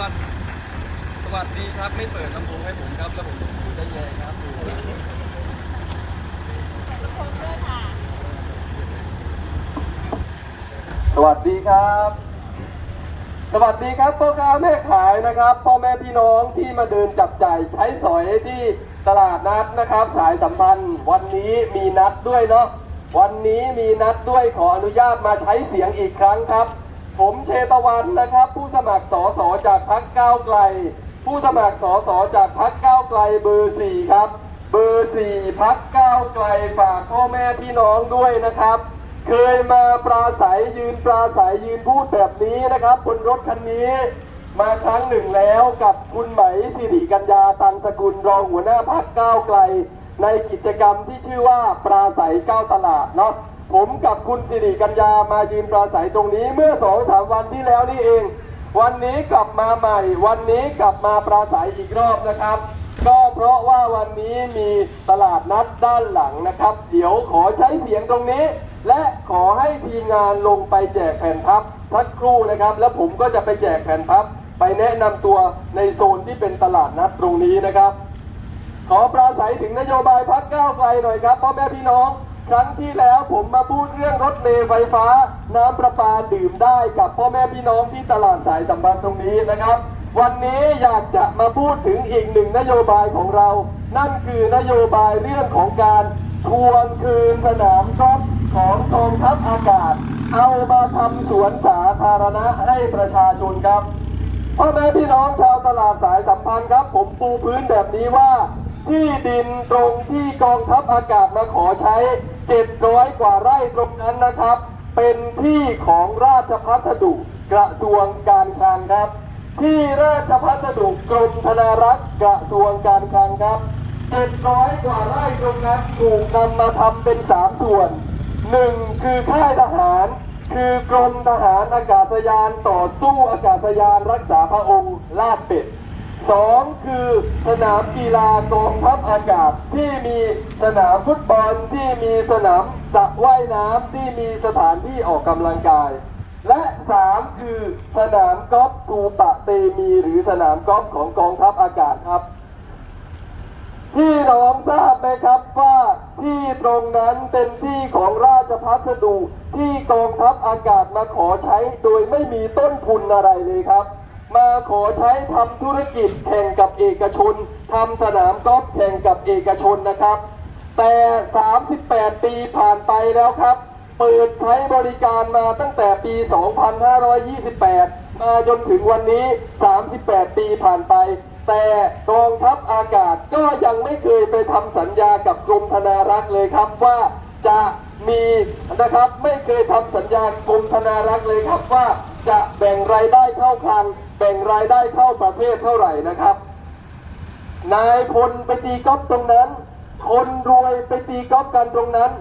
วัสดีสวัสดีครับไม่เปิดลำโพงให้ผมครับแล้วผมพูดได้ยังไงครับสวัสดีครับ สวัสดีครับพ่อค้าแม่ขายนะครับ พ่อแม่พี่น้องที่มาเดินจับจ่ายใช้สอยที่ตลาดนัดนะครับ สายสัมพันธ์ วันนี้มีนัดด้วยเนาะวันนี้มีนัดด้วยขออนุญาตมาใช้เสียงอีกครั้งครับ ผมเชตวันนะครับ ผู้สมัครสสจากพรรคก้าวไกล ผู้สมัครสสจากพรรคก้าวไกลเบอร์สี่ครับ เบอร์สี่พักก้าวไกลฝากพ่อแม่พี่น้องด้วยนะครับ เคยมาปราศัยยืนปราศัยยืนพูดแบบนี้นะครับบนรถคันนี้ มาครั้งหนึ่งแล้วกับคุณไหมสิริกัญญาตันสกุลรองหัวหน้าพักก้าวไกล ในกิจกรรมที่ชื่อว่าปราศัยก้าวตลาดเนาะ ผมกับคุณสิริกัญญามายืนปราศัยตรงนี้เมื่อสองสามวันที่แล้วนี่เอง วันนี้กลับมาใหม่ วันนี้กลับมาปราศัยอีกรอบนะครับ ก็เพราะว่าวันนี้มีตลาดนัดด้านหลังนะครับ เดี๋ยวขอใช้เสียงตรงนี้ และขอให้ทีมงานลงไปแจกแผ่นพับสักครู่นะครับ แล้วผมก็จะไปแจกแผ่นพับ ไปแนะนำตัวในโซนที่เป็นตลาดนัดตรงนี้นะครับ ขอปราศัยถึงนโยบายพักก้าวไกลหน่อยครับพ่อแม่พี่น้อง ครั้งที่แล้วผมมาพูดเรื่องรถเมล์ไฟฟ้า น้ำประปาดื่มได้กับพ่อแม่พี่น้องที่ตลาดสายสัมพันธ์ตรงนี้นะครับ วันนี้อยากจะมาพูดถึงอีกหนึ่งนโยบายของเรา นั่นคือนโยบายเรื่องของการทวงคืนสนามกอล์ฟของกองทัพอากาศ เอามาทำสวนสาธารณะให้ประชาชนครับพ่อแม่พี่น้องชาวตลาดสายสัมพันธ์ครับ ผมปูพื้นแบบนี้ว่า ที่ดินตรงที่กองทัพอากาศมาขอใช้ 700 กว่าไร่ตรงนั้นนะครับ เป็นที่ของราชพัสดุกระทรวงการคลังครับ ที่ราชพัสดุกรมธนารักษ์กระทรวงการคลังครับ 700 กว่าไร่ตรงนั้นถูกนำมาทำเป็น 3 ส่วนหนึ่งคือค่ายทหาร คือกรมทหารอากาศยานต่อสู้อากาศยานรักษาพระองค์ลาดเป็ด สองคือสนามกีฬากองทัพอากาศที่มีสนามฟุตบอลที่มีสนามสระว่ายน้ำที่มีสถานที่ออกกำลังกาย และสามคือสนามกอล์ฟตูปะเตมีหรือสนามกอล์ฟของกองทัพอากาศครับพี่น้องทราบไหมครับว่าที่ตรงนั้นเป็นที่ของราชพัสดุที่กองทัพอากาศมาขอใช้โดยไม่มีต้นทุนอะไรเลยครับ มาขอใช้ทำธุรกิจแข่งกับเอกชนทำสนามกอล์ฟแข่งกับเอกชนนะครับ แต่ 38 ปีผ่านไปแล้วครับ เปิดใช้บริการมาตั้งแต่ปี 2528 มาจนถึงวันนี้ 38 ปีผ่านไป แต่กองทัพอากาศก็ยังไม่เคยไปทำสัญญากับกรมธนารักษ์เลยครับว่าจะมีนะครับไม่เคยทำสัญญากรมธนารักษ์เลยครับว่าจะแบ่งรายได้เข้าคลัง แบ่งรายได้เข้าประเทศเท่าไหร่นะครับ นายพลไปตีก๊อฟตรงนั้น คนรวยไปตีก๊อฟกันตรงนั้น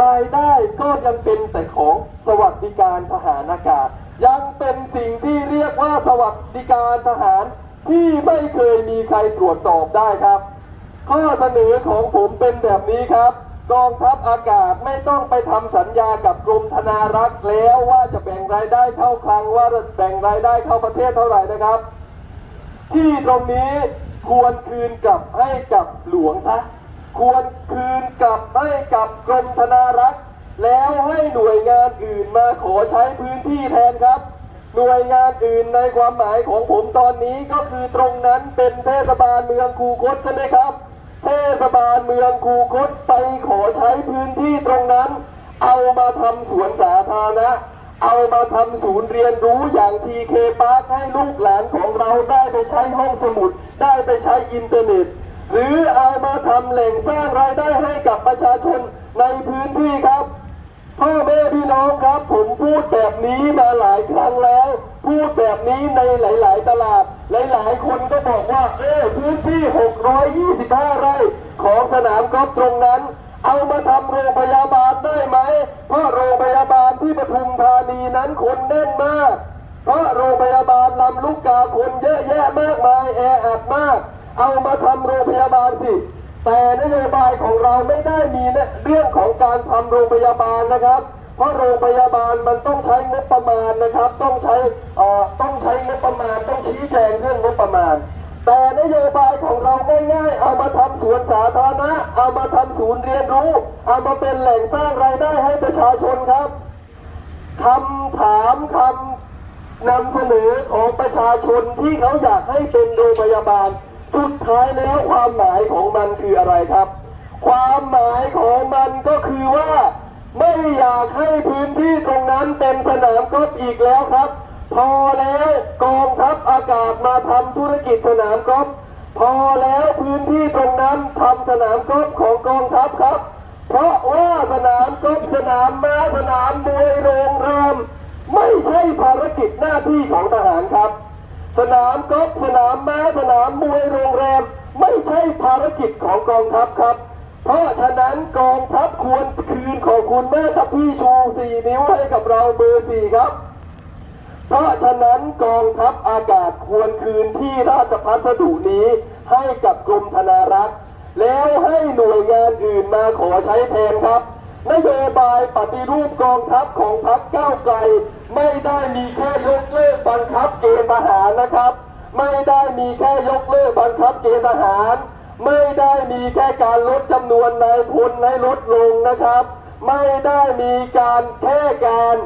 รายได้ก็ยังเป็นแต่ของสวัสดิการทหารอากาศ ยังเป็นสิ่งที่เรียกว่าสวัสดิการทหารที่ไม่เคยมีใครตรวจสอบได้ครับ ข้อเสนอของผมเป็นแบบนี้ครับ กองทัพอากาศไม่ต้องไปทำสัญญากับกรมธนารักษ์แล้วว่าจะแบ่งรายได้เข้าคลังว่าจะแบ่งรายได้เข้าประเทศเท่าไหร่นะครับ ที่ตรงนี้ควรคืนกลับให้กับหลวงซะควรคืนกลับให้กับกรมธนารักษ์แล้วให้หน่วยงานอื่นมาขอใช้พื้นที่แทนครับ หน่วยงานอื่นในความหมายของผมตอนนี้ก็คือตรงนั้นเป็นเทศบาลเมืองคูคตใช่ไหมครับ เทศบาลเมืองคูคตไปขอใช้พื้นที่ตรงนั้น เอามาทำสวนสาธารณะ เอามาทำศูนย์เรียนรู้อย่างทีเคพาร์คให้ลูกหลานของเราได้ไปใช้ห้องสมุด ได้ไปใช้อินเทอร์เน็ต หรือเอามาทำแหล่งสร้างรายได้ให้กับประชาชนในพื้นที่ครับพ่อแม่พี่น้องครับ ผมพูดแบบนี้มาหลายครั้งแล้ว พูดแบบนี้ในหลาย ๆ ตลาด หลาย ๆ คนก็บอกว่า เออพื้นที่ 625 ไร่ ของสนามกอล์ฟตรงนั้น เอามาทำโรงพยาบาลได้ไหม เพราะโรงพยาบาลที่ปทุมธานีนั้นคนแน่นมาก เพราะโรงพยาบาลลำลูกกาคนเยอะแยะมากมายแออัดมาก เอามาทำโรงพยาบาลสิ แต่นโยบายของเราไม่ได้มีเรื่องของการทำโรงพยาบาลนะครับ ราะโรงพยาบาลมันต้องใช้งบประมาณนะครับ ต้องใช้อ่อต้องใช้งบประมาณต้องใช้แจงเรื่องนโยบายของเราง่ายๆ เอามาทำสวนสาธารณะ เอามาทำศูนย์เรียนรู้ เอามาเป็นแหล่งสร้างรายได้ให้ประชาชนครับคำถามคำนำเสนอของประชาชนที่เขาอยากให้เป็นโรงพยาบาลสุดท้ายแล้วความหมายของมันคืออะไรครับ ความหมายของมันก็คือว่าไม่อยากให้พื้นที่ตรง นั้นเป็นสนามกอล์ฟอีกแล้วครับ พอแล้วกองทัพอากาศมาทำธุรกิจสนามกอล์ฟพอแล้วพื้นที่ตรงนั้นทำสนามกอล์ฟของกองทัพครับ เพราะว่าสนามกอล์ฟสนามม้าสนามมวยโรงแรมไม่ใช่ภารกิจหน้าที่ของทหารครับ สนามกอล์ฟสนามม้าสนามมวยโรงแรม ไม่ใช่ภารกิจของกองทัพครับ เพราะฉะนั้นกองทัพควรคืนของคุณแม่ทัพพี่ชูสี่นิ้วให้กับเราเบอร์สี่ครับ เพราะฉะนั้นกองทัพอากาศควรคืนที่ราชพัสดุนี้ให้กับกรมธนารักษ์ แล้วให้หน่วยงานอื่นมาขอใช้แทนครับนโยบายปฏิรูปกองทัพของพรรคก้าวไกล ไม่ได้มีแค่ยกเลิกบังคับเกณฑ์ทหารนะครับ ไม่ได้มีแค่ยกเลิกบังคับเกณฑ์ทหาร ไม่ได้มีแค่การลดจำนวนนายพลให้ลดลงนะครับ ไม่ได้มีการแค่การ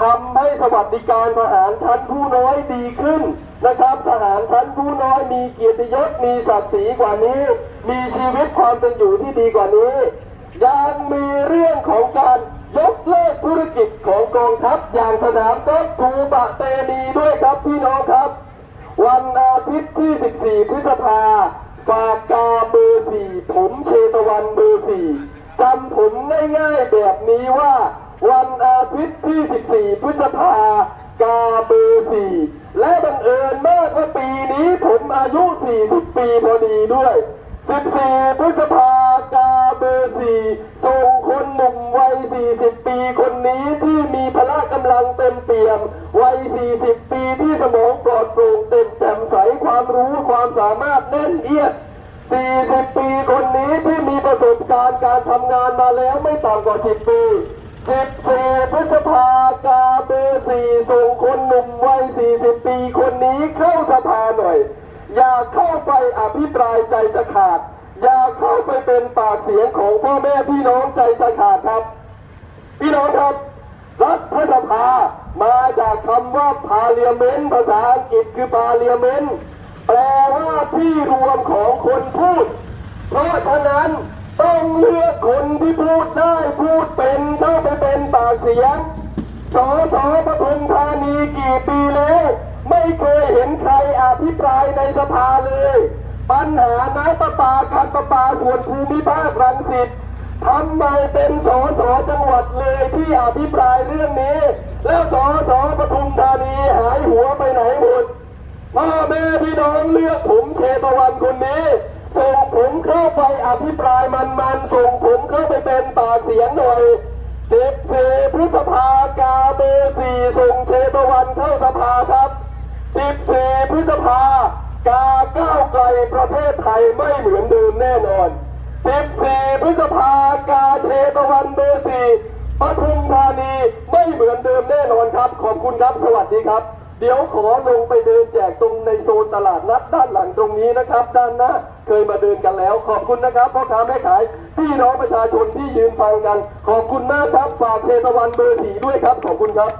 ทำให้สวัสดิการทหารชั้นผู้น้อยดีขึ้นนะครับ ทหารชั้นผู้น้อยมีเกียรติยศมีศักดิ์ศรีกว่านี้ มีชีวิตความเป็นอยู่ที่ดีกว่านี้ ยังมีเรื่องของการยกเลิกธุรกิจของกองทัพอย่างสนามกอล์ฟทูบะเตนีด้วยครับพี่น้องครับ วันอาทิตย์ที่ 14 พฤษภา ปากกาเบอร์สี่ผมเชตวันเบอร์สี่จำผมง่ายๆแบบนี้ว่า วันอาทิตย์ที่ 14 พฤษภากาเบอร์สี่และบังเอิญมากว่าปีนี้ผมอายุ 40 ปีพอดีด้วย 14 พฤษภากาเบอร์สี่ มวัย 40 ปีคนนี้ที่มีพละกำลังเต็มเปี่ยม วัย 40 ปีที่สมองปลอดโปร่งเต็มแจ่มใสความรู้ความสามารถแน่นเอียด 40 ปีคนนี้ที่มีประสบการณ์การทำงานมาแล้วไม่ต่ำกว่า 10 ปี14พฤษภากาเบอร์สี่ส่งคนหนุ่มวัย 40 ปีคนนี้เข้าสภาหน่อย อย่าเข้าไปอภิปรายใจจะขาด อย่าเข้าไปเป็นปากเสียงของพ่อแม่พี่น้องใจจะขาดครับ พี่น้องครับรัฐสภามาจากคำว่า parliament ภาษาอังกฤษคือ parliament แปลว่าที่รวมของคนพูด เพราะฉะนั้นต้องเลือกคนที่พูดได้พูดเป็นเข้าไปเป็นปากเสียงสอสอปทุมธานีกี่ปีแล้ว ไม่เคยเห็นใครอภิปรายในสภาเลย ปัญหาน้ำประปาการประปาส่วนภูมิภาครังสิตทำไมเป็นสอสจังหวัดเลยที่อภิปรายเรื่องนี้ แล้วสอสปทุมธานีหายหัวไปไหนหมดพ่อแม่พี่น้องเลือกผมเชตวันคนนี้ส่งผมเข้าไปอภิปรายมันๆส่งผมเข้าไปเป็นปากเสียงหน่อย14พฤษภากาเบร์สี่ส่งเชตวันเข้าสภาครับ14พฤษภา กาก้าวไกลประเทศไทยไม่เหมือนเดิมแน่นอน 14 พฤษภากาเชตวันเบอร์สี่ปทุมธานีไม่เหมือนเดิมแน่นอนครับ ขอบคุณครับสวัสดีครับ เดี๋ยวขอลงไปเดินแจกตรงในโซนตลาดนัดด้านหลังตรงนี้นะครับ ด้านหน้าเคยมาเดินกันแล้ว ขอบคุณนะครับพ่อค้าแม่ขาย พี่น้องประชาชนที่ยืนฟังกัน ขอบคุณมากครับฝากเชตวันเบอร์สี่ด้วยครับ ขอบคุณครับ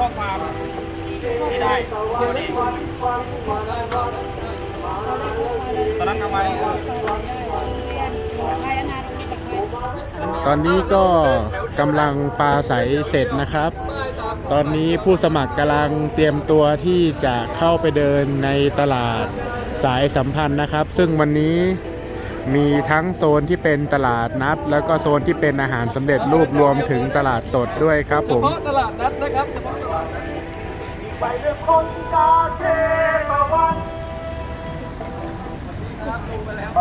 ข้อความไม่ได้เดี๋ยวนี้ ตอนนั้นทำไมตอนนี้ก็กำลังปลาใสเสร็จนะครับป้ายตามตอนนี้ผู้สมัครกำลังเตรียมตัวที่จะเข้าไปเดินในตลาดสายสัมพันธ์นะครับ ซึ่งวันนี้มีทั้งโซนที่เป็นตลาดนัด แล้วก็โซนที่เป็นอาหารสำเร็จรูปรวมถึงตลาดสดด้วยครับเฉผมพาะตลาดนัดนะครับเฉพาะตลาดนัดไปเรื่องคนตาเทตะวัน มาแล้ว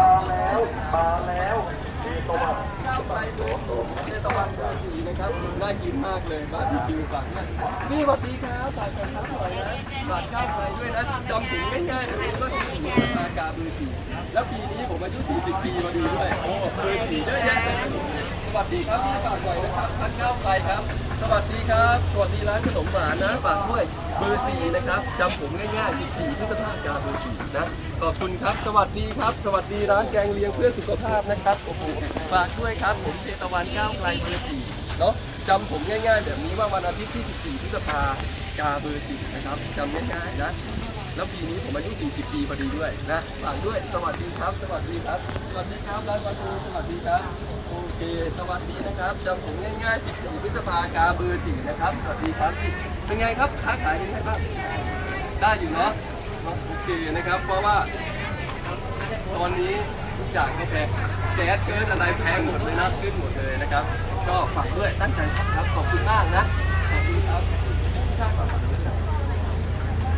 มาแล้วมีตะวันก้าวไกลโสมเทตะวันเบอร์สี่นะครับน่ากินมากเลยบาร์บีคิวฝั่งนี่ยนี่สวัสดีครับฝากกันครับสวยนะฝากก้าวไปด้วยนะจำถึงง่ายๆเลยว่าสี่มากาเบอร์สี่แล้วปีนี้ผมอายุ40ปีมาดูด้วยโอ้เบอร์สี่เยอะแยะเลย สวัสดีครับพี่ฝากหน่อยนะครับท่านก้าวไกลครับ สวัสดีครับสวัสดีร้านขนมหวานนะฝากด้วยเบอร์สี่นะครับจำผมง่ายๆ14พฤษภาคมเบอร์สี่นะขอบคุณครับ สวัสดีครับ สวัสดีร้านแกงเลียงเพื่อสุขภาพนะครับโอ้โหฝากด้วยครับ ผมเชตวันก้าวไกลเบอร์สี่เนาะจำผมง่ายๆ แบบนี้ว่าวันอาทิตย์ที่14พฤษภากาเบอร์สี่นะครับจำง่ายๆนะแล้วปีนี้ผมอายุ 40 ปีพอดีด้วยนะฝากด้วย สวัสดีครับ สวัสดีครับ สวัสดีครับร้านประตูสวัสดีครับ เคสวัสดีนะครับจำผมง่ายๆ 14พฤษภากาเบอร์สี่นะครับ สวัสดีครับ เป็นไงครับค้าขายยังไงบ้าง ได้อยู่เนาะโอเคนะครับ เพราะว่า ตอนนี้ทุกอย่างก็แพงแก๊สเกินอะไรแพงหมดเลยนะขึ้นหมดเลยนะครับ ก็ฝากด้วยตั้งใจครับ ขอบคุณมากนะ ขอบคุณครับชาติฝากด้วยนะ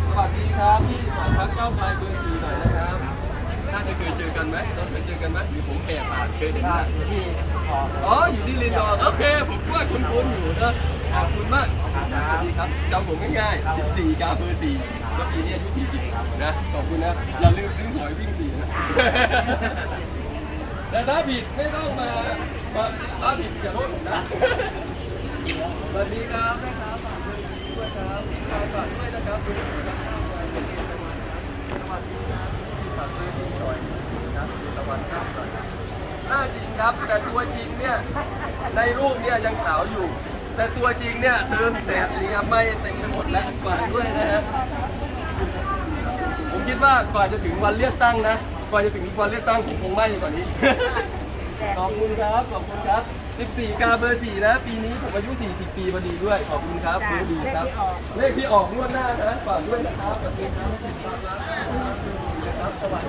สวัสดีครับพี่ขอทักเก้าไฟเบอร์สี่หน่อยนะครับ น่าจะเคยเจอกันไหมเราเคยเจอกันไหมหรือผมแอบผ่านเคยเห็นไหมที่อ๋ออยู่ที่ลินดอนโอเคผมว่าคุณคุณอยู่นะขอบคุณมากสวัสดีครับจำผมง่ายๆ 14กาเบอร์4แล้วปีนี้อายุ 40 นะ ขอบคุณนะ อย่าลืมซื้อหวยวิ่งสี่นะแต่ถ้าผิดไม่ต้องมามาถ้าผิดอย่าโทษผมนะสวัสดีครับแม่ค้าฝากด้วยครับพี่ชายฝากด้วยนะครับดูสวัสดีครับากซื้อที่ซอยครับตะวันข้ามซอยน่าจริงครับ แต่ตัวจริงเนี่ยในรูปเนี่ยยังขาวอยู่ แต่ตัวจริงเนี่ยเดินแดดเนี่ยไม่เต็มไปหมดแล้วฝากด้วยนะฮะผมคิดว่ากว่าจะถึงวันเลือกตั้งนะกว่าจะถึงวันเลือกตั้งผมคงไม่กว่านี้ขอบคุณครับขอบคุณครับ 14 กาเบอร์ 4 นะ ปีนี้ผมอายุ 40 ปีพอดีด้วย ขอบคุณครับเบอร์ดีครับ เลขที่ออกงวดหน้านะฝากด้วยนะครับสวัสดีครับนะครับสวัสดีครับทางกาเบอร์สี่ครับต่อไปแจกวันนี้หน่อยนะสวัสดีครับสวัสดีครับ ฝา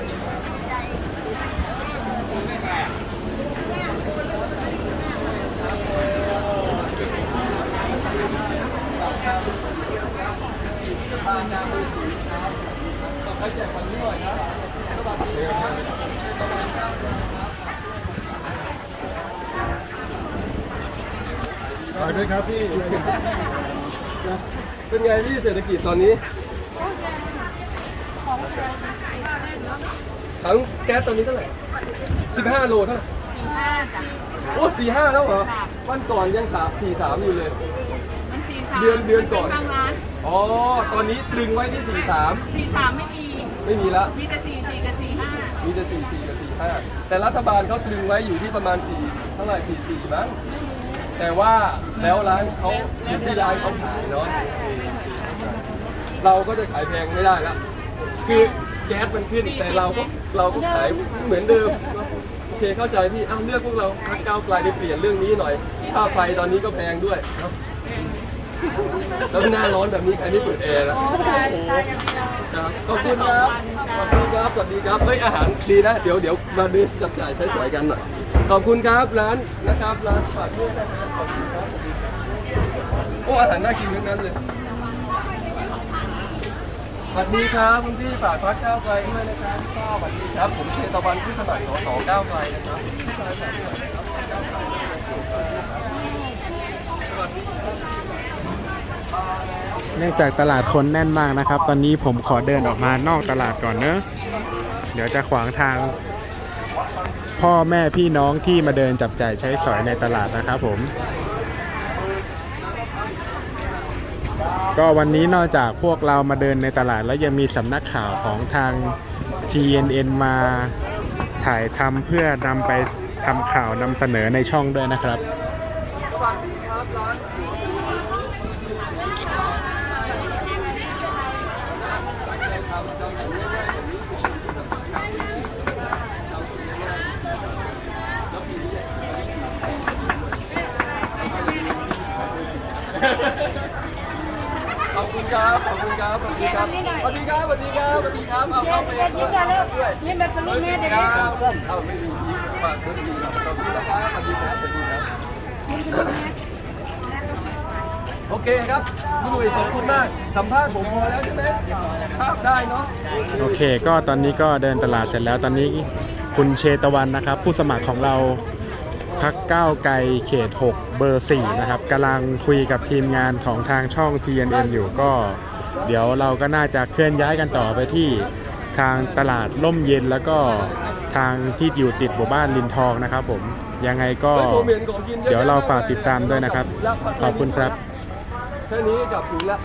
กด้วยครับพี่ เป็นไงพี่เศรษฐกิจตอนนี้ ถังแก๊สตอนนี้เท่าไหร่15โลเท่าไหร่โอ้สี่ห้าแล้วเหรอวันก่อนยังสามสี่สามอยู่เลย มันสี่สามเดือนเดือนก่อนทางร้านอ๋อ ตอนนี้ตรึงไว้ที่สี่สามสี่สามไม่มี ไม่มีละ มีแต่สี่สี่กับสี่ห้ามีแต่สี่สี่กับสี่ห้าแต่รัฐบาลเขาตรึงไว้อยู่ที่ประมาณสี่เท่าไหร่สี่สี่มั้งแต่ว่าแล้วร้านเขาอยู่ที่ร้านเขาขายเนาะ เราก็จะขายแพงไม่ได้ละ คือ แก๊สมันขึ้น แต่เราก็เราก็ขายเหมือนเดิมเนอะโอเคเข้าใจพี่อ้าวเลือกพวกเราพักก้าวไกลไปเปลี่ยนเรื่องนี้หน่อยค่าไฟตอนนี้ก็แพงด้วยเนอะแล้วหน้าร้อนแบบนี้ใครไม่เปิดแอร์นะตายตายกันไม่ได้ครับขอบคุณครับ ขอบคุณครับ สวัสดีครับ เฮ้ย อาหารดีนะ เดี๋ยวเดี๋ยวมาดูจับจ่ายใช้สอยกันหน่อย ขอบคุณครับร้านนะครับร้านฝากด้วยนะครับขอบคุณครับ โอ้ อาหารน่ากินทั้งนั้นเลย สวัสดีครับคุณพี่ฝากพักก้าวไกลด้วยนะครับพี่ก้าวสวัสดีครับ ผมเชตวันผู้สมัครสสก้าวไกลนะครับพี่ชายฝากด้วยนครับพักก้าวไกลสวัสดีครับเนื่องจากตลาดคนแน่นมากนะครับ ตอนนี้ผมขอเดินออกมานอกตลาดก่อนเนอะเดี๋ยวจะขวางทาง พ่อแม่พี่น้องที่มาเดินจับจ่ายใช้สอยในตลาดนะครับผม ก็วันนี้นอกจากพวกเรามาเดินในตลาด แล้วยังมีสำนักข่าวของทาง TNN มาถ่ายทำเพื่อนำไปทำข่าวนำเสนอในช่องด้วยนะครับ สวัสดีครับร้านหัวหมู อบคุณครับขอบคุณ ครับสวัสดีครับสวัสดีครับสวัสดีครับเอาเข้าไปด้วยยิ้มแบบเป็นลูกแม่เด็กครับเอาไม่มียิ้มฝากด้วยดีครับขอบคุณนะครับสวัสดีครับสวัสดีครับโอเคครับคุณลุยขอบคุณมากสัมภาษณ์ผมพอแล้วใช่ไหมภาพได้เนาะโอเค ก็ตอนนี้ก็เดินตลาดเสร็จแล้วตอนนี้คุณเชตวันนะครับ ผู้สมัครของเราพักก้าวไกลเขต 6 เบอร์ 4 นะครับกำลังคุยกับทีมงานของทางช่อง TNN อยู่ก็ เดี๋ยวเราก็น่าจะเคลื่อนย้ายกันต่อไปที่ทางตลาดล่มเย็นแล้วก็ทางที่อยู่ติดหมู่บ้านลินทองนะครับผมยังไงก็เดี๋ยวเราฝากติดตามด้วยนะครับ ขอบคุณครับ แค่นี้กลับถึงแล้ว